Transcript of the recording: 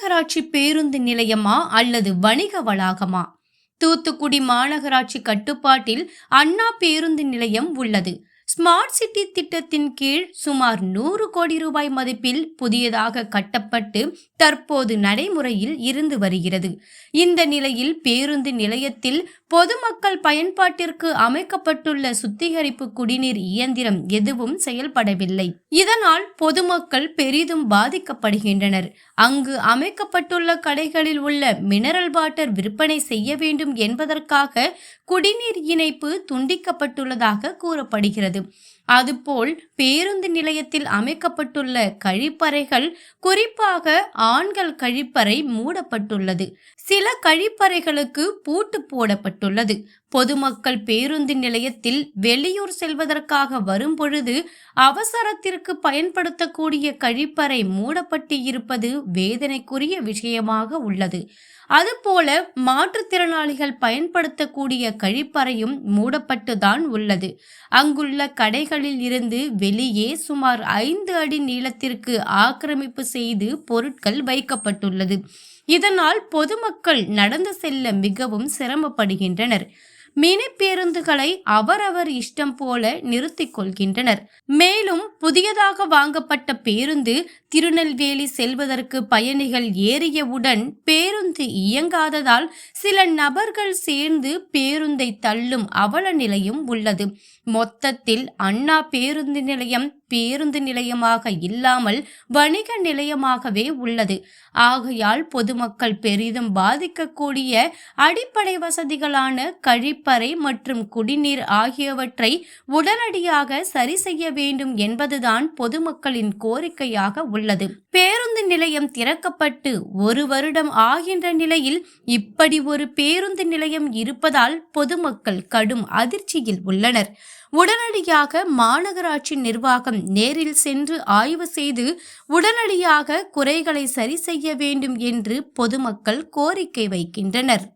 மாநகராட்சி பேருந்து நிலையமா அல்லது வணிக வளாகமா? தூத்துக்குடி மாநகராட்சி கட்டுப்பாட்டில் அண்ணா பேருந்து நிலையம் உள்ளது. ஸ்மார்ட் சிட்டி திட்டத்தின் கீழ் சுமார் நூறு கோடி ரூபாய் மதிப்பில் புதியதாக கட்டப்பட்டு தற்போது நடைமுறையில் இருந்து வருகிறது. இந்த நிலையில் பேருந்து நிலையத்தில் பொதுமக்கள் பயன்பாட்டிற்கு அமைக்கப்பட்டுள்ள சுத்திகரிப்பு குடிநீர் இயந்திரம் எதுவும் செயல்படவில்லை. இதனால் பொதுமக்கள் பெரிதும் பாதிக்கப்படுகின்றனர். அங்கு அமைக்கப்பட்டுள்ள கடைகளில் உள்ள மினரல் வாட்டர் விற்பனை செய்ய வேண்டும் என்பதற்காக குடிநீர் இணைப்பு துண்டிக்கப்பட்டுள்ளதாக கூறப்படுகிறது. அதுபோல் பேருந்து நிலையத்தில் அமைக்கப்பட்டுள்ள கழிப்பறைகள் குறிப்பாக ஆண்கள் கழிப்பறை மூடப்பட்டுள்ளது. சில கழிப்பறைகளுக்கு பூட்டு போடப்பட்டுள்ளது. பொதுமக்கள் பேருந்து நிலையத்தில் வெளியூர் செல்வதற்காக வரும்பொழுது அவசரத்திற்கு பயன்படுத்தக்கூடிய கழிப்பறை மூடப்பட்டு இருப்பது வேதனைக்குரிய விஷயமாக உள்ளது. அதுபோல மாற்றுத்திறனாளிகள் பயன்படுத்தக்கூடிய கழிப்பறையும் மூடப்பட்டுதான் உள்ளது. அங்குள்ள கடைகளில் இருந்து வெளியே சுமார் ஐந்து அடி நீளத்திற்கு ஆக்கிரமிப்பு செய்து பொருட்கள் வைக்கப்பட்டுள்ளது. இதனால் பொதுமக்கள் நடந்து செல்ல மிகவும் சிரமப்படுகின்றனர். மினி பேருந்துகளை அவரவர் இஷ்டம் போல நிறுத்திக் கொள்கின்றனர். மேலும் புதியதாக வாங்கப்பட்ட பேருந்து திருநெல்வேலி செல்வதற்கு பயணிகள் ஏறியவுடன் பேருந்து இயங்காததால் சில நபர்கள் சேர்ந்து பேருந்தை தள்ளும் அவல நிலையும் உள்ளது. மொத்தத்தில் அண்ணா பேருந்து நிலையம் பேருந்து நிலையமாக இல்லாமல் வணிக நிலையமாகவே உள்ளது. ஆகையால் பொதுமக்கள் பெரிதும் பாதிக்கக்கூடிய அடிப்படை வசதிகளான கழிப்பறை மற்றும் குடிநீர் ஆகியவற்றை உடனடியாக சரி செய்ய வேண்டும் என்பதுதான் பொதுமக்களின் கோரிக்கையாக உள்ளது. பேருந்து நிலையம் திறக்கப்பட்டு ஒரு வருடம் ஆகின்ற நிலையில் இப்படி ஒரு பேருந்து நிலையம் இருப்பதால் பொதுமக்கள் கடும் அதிர்ச்சியில் உள்ளனர். உடனடியாக மாநகராட்சி நிர்வாகம் நேரில் சென்று ஆய்வு செய்து உடனடியாக குறைகளை சரி செய்ய வேண்டும் என்று பொதுமக்கள் கோரிக்கை வைக்கின்றனர்.